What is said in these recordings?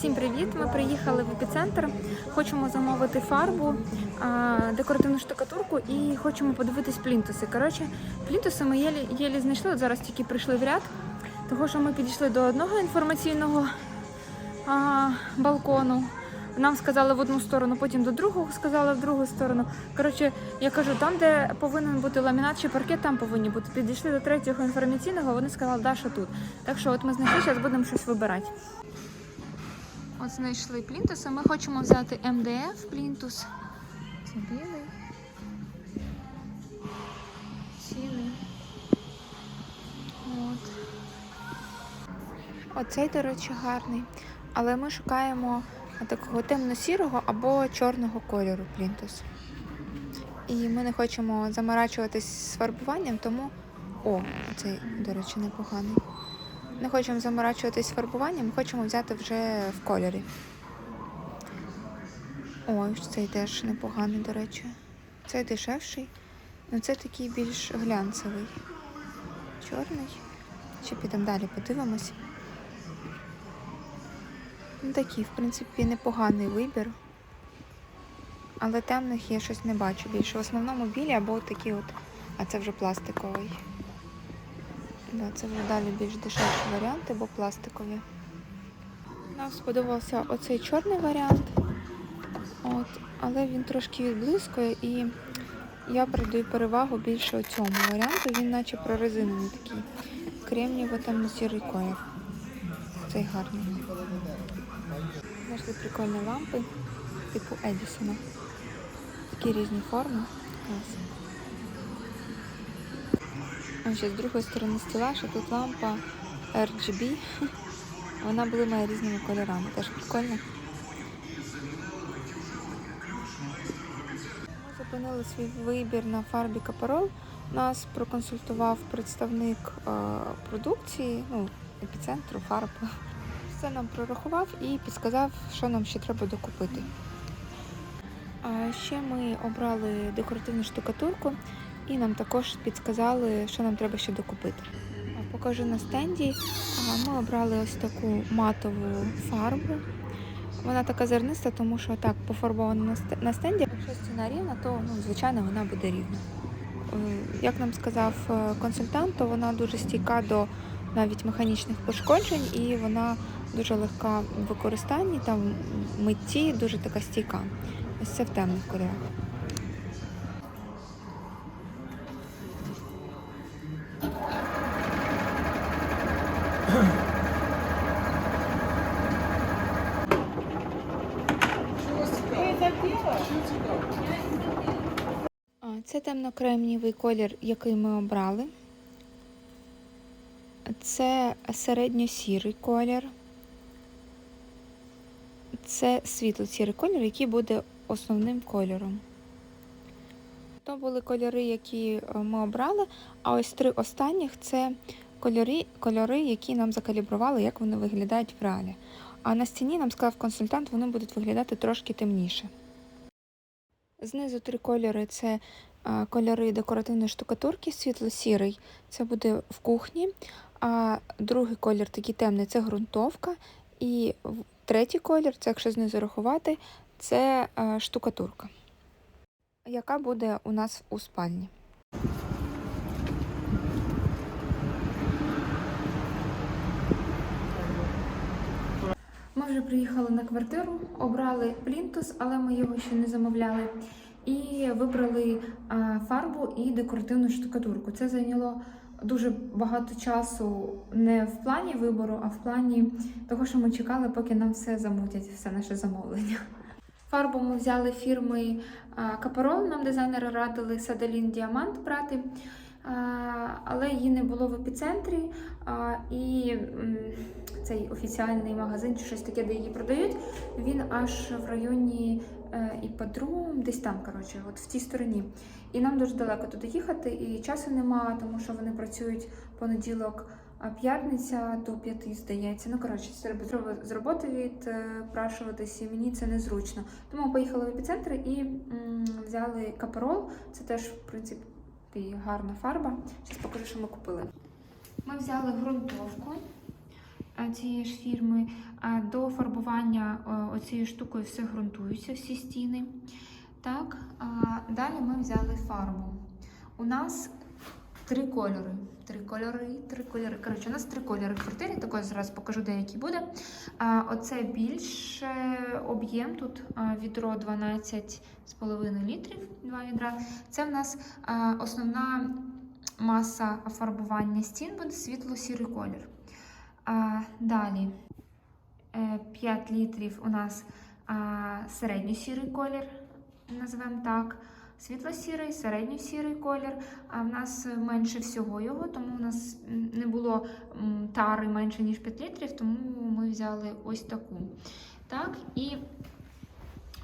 Всім привіт! Ми приїхали в епіцентр. Хочемо замовити фарбу, декоративну штукатурку і хочемо подивитись плінтуси. Коротше, плінтуси ми єлі, єлі знайшли. От зараз тільки прийшли в ряд, того що ми підійшли до одного інформаційного а, балкону. Нам сказали в одну сторону, потім до другого сказали в другу сторону. Коротше, я кажу, там, де повинен бути ламінат чи паркет, там повинні бути. Підійшли до третього інформаційного, вони сказали, да, що тут. Так що от ми знайшли, зараз будемо щось вибирати. От знайшли плінтуси. Ми хочемо взяти МДФ плінтус. Це білий. Сірий. От. Оцей, до речі, гарний. Але ми шукаємо такого темно-сірого або чорного кольору плінтус. І ми не хочемо заморачуватись з фарбуванням, тому. О, цей, до речі, непоганий. Не хочемо заморачуватись фарбуванням, хочемо взяти вже в кольорі. Ой, цей теж непоганий, до речі. Цей дешевший, але це такий більш глянцевий. Чорний. Ще підемо далі, подивимось. Ну, такий, в принципі, непоганий вибір. Але темних я щось не бачу більше. В основному білі або такі от, а це вже пластиковий. Да, це вже далі більш дешевші варіанти, бо пластикові. Нам сподобався оцей чорний варіант, от, але він трошки відблискує і я придаю перевагу більше цьому варіанту. Він наче прорезинений такий. Кремнієво темно-сірий колір. Цей гарний. Знайшли прикольні лампи, типу Едісона. Такі різні форми. Клас. А з другої сторони стелаж, а тут лампа RGB. Вона блимає різними кольорами. Теж прикольно. Ми зупинили свій вибір на фарбі Капарол. Нас проконсультував представник е, продукції, ну, епіцентру, фарб. Все нам прорахував і підказав, що нам ще треба докупити. А ще ми обрали декоративну штукатурку і нам також підказали, що нам треба ще докупити. Покажу на стенді. Ми обрали ось таку матову фарбу. Вона така зерниста, тому що так пофарбована на стенді. Якщо стіна рівна, то ну, звичайно вона буде рівна. Е, Як нам сказав е, консультант, то вона дуже стійка до навіть механічних пошкоджень і вона дуже легка в використанні, там в митті дуже така стійка. Ось це в темних кольорах. Це темно-кремнієвий колір, який ми обрали. Це середньо-сірий колір. Це світло-сірий колір, який буде основним кольором. То були кольори, які е, ми обрали, а ось три останніх це кольори, кольори, які нам закалібрували, як вони виглядають в реалі. А на стіні нам сказав консультант, вони будуть виглядати трошки темніше. Знизу три кольори це кольори декоративної штукатурки, світло-сірий, це буде в кухні, а другий колір такий темний це ґрунтовка. І третій колір, це якщо знизу рахувати, це штукатурка, яка буде у нас у спальні. Ми вже приїхали на квартиру, обрали плінтус, але ми його ще не замовляли. І вибрали фарбу і декоративну штукатурку. Це зайняло дуже багато часу не в плані вибору, а в плані того, що ми чекали, поки нам все замутять, все наше замовлення. Фарбу ми взяли фірми Капарол, нам дизайнери радили Садалін Діамант брати. Але її не було в епіцентрі. І цей офіціальний магазин чи щось таке, де її продають, він аж в районі е, Іпподрум, десь там, коротше, от в тій стороні. І нам дуже далеко туди їхати, і часу немає, тому що вони працюють понеділок, а п'ятниця до п'яти, здається. Ну, коротше, треба з роботи відпрашуватись, і мені це незручно. Тому ми поїхали в епіцентр і м, взяли каперол. Це теж, в принципі, гарна фарба. Зараз покажу, що ми купили. Ми взяли ґрунтовку. е, цієї ж фірми. Е, До фарбування цією оцією штукою все ґрунтується, всі стіни. Так, далі ми взяли фарбу. У нас три кольори. Три кольори, три кольори. Коротше, у нас три кольори в. Також зараз покажу, де буде. А, оце більш е, об'єм. Тут відро 12,5 літрів, два відра. Це в нас основна маса фарбування стін буде світло-сірий колір. А, далі е, 5 літрів у нас середньо-сірий колір, називаємо так. Світло-сірий, середньо-сірий колір. А в нас менше всього його, тому у нас не було тари менше, ніж 5 літрів, тому ми взяли ось таку. Так, і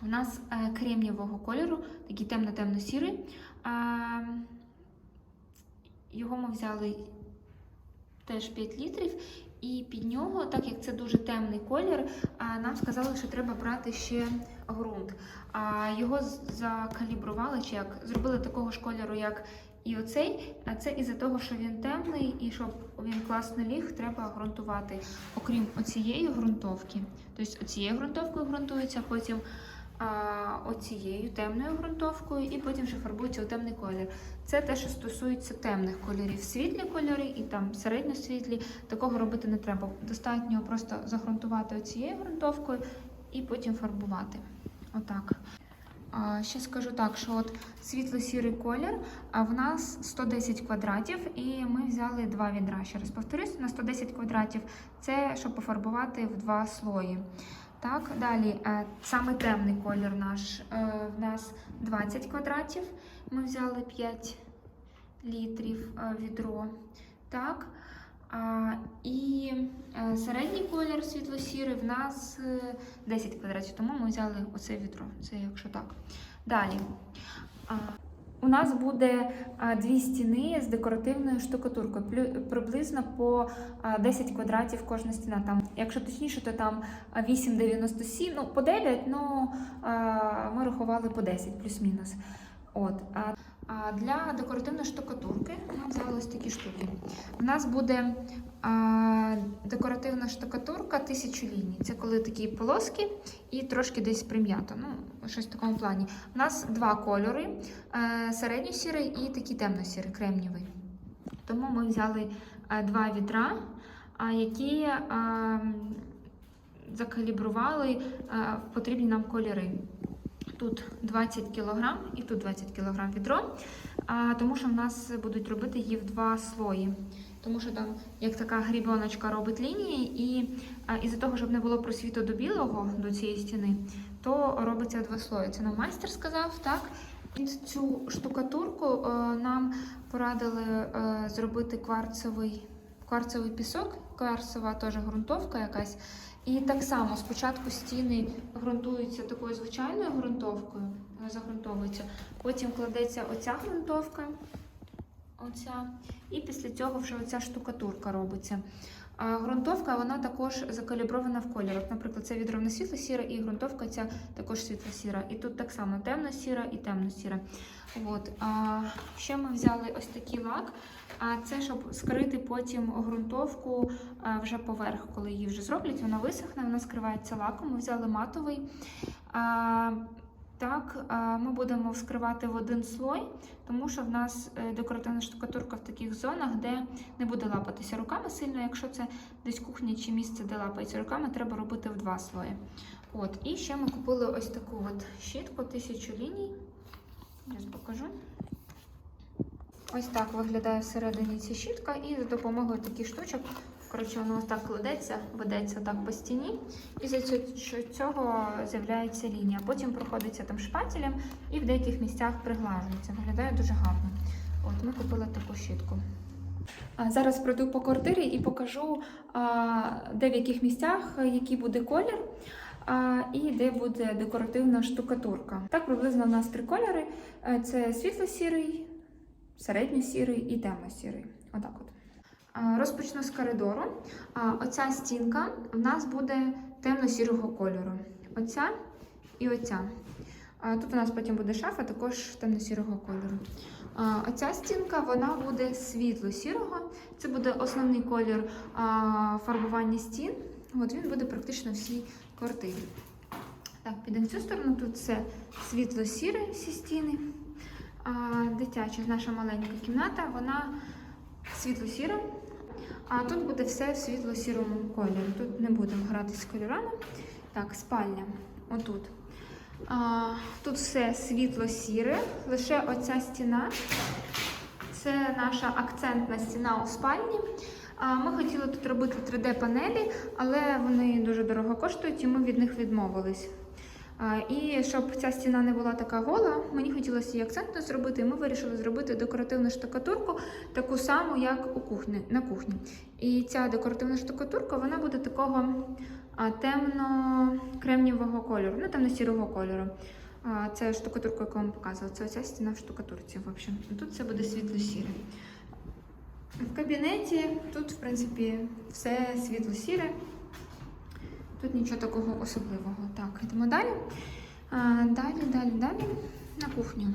в нас е, кремнівого кольору, такий темно-темно-сірий. Його ми взяли теж 5 літрів. І під нього, так як це дуже темний колір, нам сказали, що треба брати ще ґрунт. Його закалібрували чи як зробили такого ж кольору, як і оцей. А це із-за того, що він темний, і щоб він класно ліг, треба ґрунтувати. Окрім оцієї ґрунтовки. Тобто оцією ґрунтовкою ґрунтується, потім оцією темною ґрунтовкою, і потім вже фарбується у темний колір. Це те, що стосується темних кольорів. Світлі кольори і там середньосвітлі. Такого робити не треба. Достатньо просто загрунтувати оцією ґрунтовкою і потім фарбувати. Отак. Ще скажу так, що от світло-сірий колір, а в нас 110 квадратів, і ми взяли два відра. Ще раз повторюсь, на 110 квадратів це щоб пофарбувати в два слої. Так, далі е, саме темний колір наш е, в нас 20 квадратів. Ми взяли 5 літрів е, відро. Так. І середній колір світло-сірий в нас е, 10 квадратів, тому ми взяли оце відро. Це якщо так. Далі. У нас буде дві стіни з декоративною штукатуркою, приблизно по а, 10 квадратів кожна стіна. Там, якщо точніше, то там а, 8,97, ну по 9, ну ми рахували по 10 плюс-мінус. От. А, для декоративної штукатурки ми взяли ось такі штуки. У нас буде декоративна штукатурка тисячу ліній. Це коли такі полоски і трошки десь прим'ято. Ну, щось в такому плані. У нас два кольори: е, середньо-сірий і такий темно-сірий, кремнівий. Тому ми взяли е, два відра, які е, закалібрували потрібні нам кольори. Тут 20 кг і тут 20 кг відро, тому що в нас будуть робити її в два слої. Тому що там як така грібоночка робить лінії, і із-за того, щоб не було просвіту до білого, до цієї стіни, то робиться два слої. Це нам майстер сказав, так? Під цю штукатурку е, нам порадили е, зробити кварцевий, кварцевий пісок, кварцева теж ґрунтовка якась. І так само спочатку стіни ґрунтуються такою звичайною ґрунтовкою, вона загрунтовується. Потім кладеться оця ґрунтовка, оця, і після цього вже оця штукатурка робиться. А ґрунтовка вона також закалібрована в кольорах. Наприклад, це відро на світло-сіра і ґрунтовка ця також світло-сіра. І тут так само темно-сіра і темно-сіра. Ще ми взяли ось такий лак. А це щоб скрити потім ґрунтовку а, вже поверх, коли її вже зроблять, вона висохне, вона скривається лаком. Ми взяли матовий. Так, ми будемо вскривати в один слой, тому що в нас е, декоративна штукатурка в таких зонах, де не буде лапатися руками сильно. Якщо це десь кухня чи місце, де лапається руками, треба робити в два слої. От, і ще ми купили ось таку от щітку тисячу ліній. Зараз покажу. Ось так виглядає всередині ця щітка, і за допомогою таких штучок, коротше, воно так кладеться, ведеться так по стіні, і за цього з'являється лінія. Потім проходиться там шпателем і в деяких місцях приглажується. Виглядає дуже гарно. От ми купили таку щітку. Зараз пройду по квартирі і покажу, де в яких місцях який буде колір. І де буде декоративна штукатурка. Так приблизно у нас три кольори: Е, це світло-сірий, середньо-сірий і темно-сірий. Отак от. Розпочну з коридору. Оця стінка в нас буде темно-сірого кольору. Оця і оця. Тут у нас потім буде шафа також темно-сірого кольору. Оця стінка вона буде світло-сірого. Це буде основний колір фарбування стін. От він буде практично всій квартирі. Так, підемо в цю сторону. Тут все світло-сіре, всі стіни. Дитяча наша маленька кімната, вона світло-сіра. А тут буде все в світло-сірому кольорі. Тут не будемо гратися з кольорами. Так, спальня. Отут. А, тут все світло-сіре, лише оця стіна. Це наша акцентна стіна у спальні. Ми хотіли тут робити 3D-панелі, але вони дуже дорого коштують, і ми від них відмовились. І щоб ця стіна не була така гола, мені хотілося її акцентно зробити, і ми вирішили зробити декоративну штукатурку, таку саму, як у кухні, на кухні. І ця декоративна штукатурка вона буде такого темно-кремнівого кольору, ну темно-сірого кольору. Це штукатурка, яку я вам показувала. Це оця стіна в штукатурці. В общем. Тут це буде світло-сіре. В кабінеті тут, в принципі, все світло-сіре. Тут нічого такого особливого. Так, йдемо далі. Далі, далі, далі. На кухню.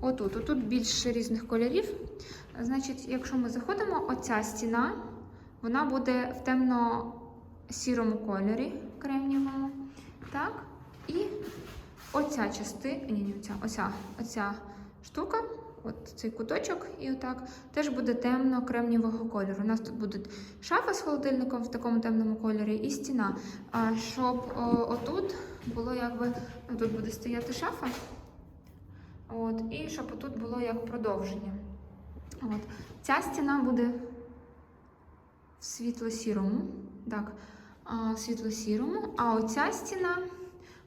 Отут, отут більше різних кольорів. Значить, якщо ми заходимо, оця стіна, вона буде в темно-сірому кольорі кремнівому. Так. І оця частина, ні, ні, оця, оця, оця штука, от цей куточок, і отак, теж буде темно-кремнівого кольору. У нас тут буде шафа з холодильником в такому темному кольорі і стіна. А щоб о, отут було якби, ну, тут буде стояти шафа. От, і щоб отут було як продовження. От. Ця стіна буде в світло-сірому. Так, світло-сірому. А оця стіна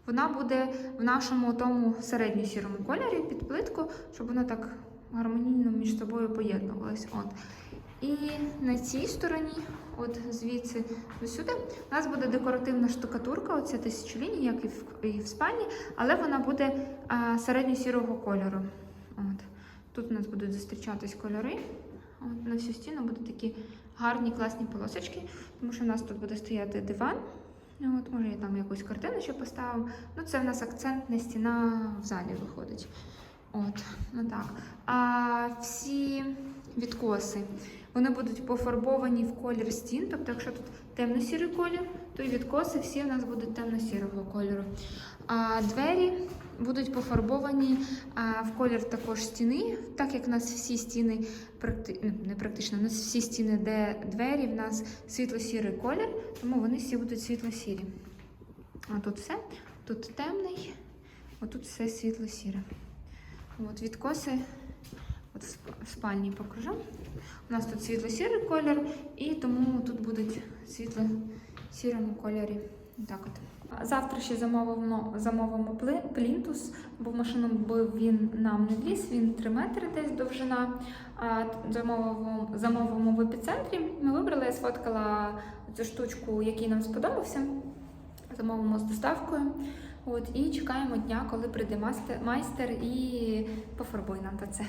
вона буде в нашому тому середньо-сірому кольорі під плитку, щоб воно так гармонійно між собою поєднувалось. От. І на цій стороні, от звідси до сюди, у нас буде декоративна штукатурка, оця тисячолінія, як і в, і в спальні, але вона буде а, середньо-сірого кольору. От. Тут у нас будуть зустрічатись кольори. От, на всю стіну будуть такі гарні, класні полосочки, тому що в нас тут буде стояти диван. От, може, я там якусь картину ще поставив. Ну, це в нас акцентна стіна в залі виходить. От, ну так. А всі відкоси вони будуть пофарбовані в колір стін. Тобто, якщо тут темно-сірий колір, то і відкоси всі в нас будуть темно-сірого кольору. А двері будуть пофарбовані в колір також стіни, так як у нас всі стіни ну, не практично, у нас всі стіни, де двері, в нас світло-сірий колір, тому вони всі будуть світло-сірі. А тут все, тут темний, отут все світло-сіре. От відкоси от в спальні покажу. У нас тут світло-сірий колір, і тому тут будуть світло-сірому кольорі. Так от. Завтра ще замовимо, замовимо плінтус, бо в машину би він нам не вліз, він 3 метри десь довжина. А замовимо, замовимо в епіцентрі. Ми вибрали, я сфоткала цю штучку, який нам сподобався. Замовимо з доставкою. От, і чекаємо дня, коли прийде майстер і пофарбує нам це.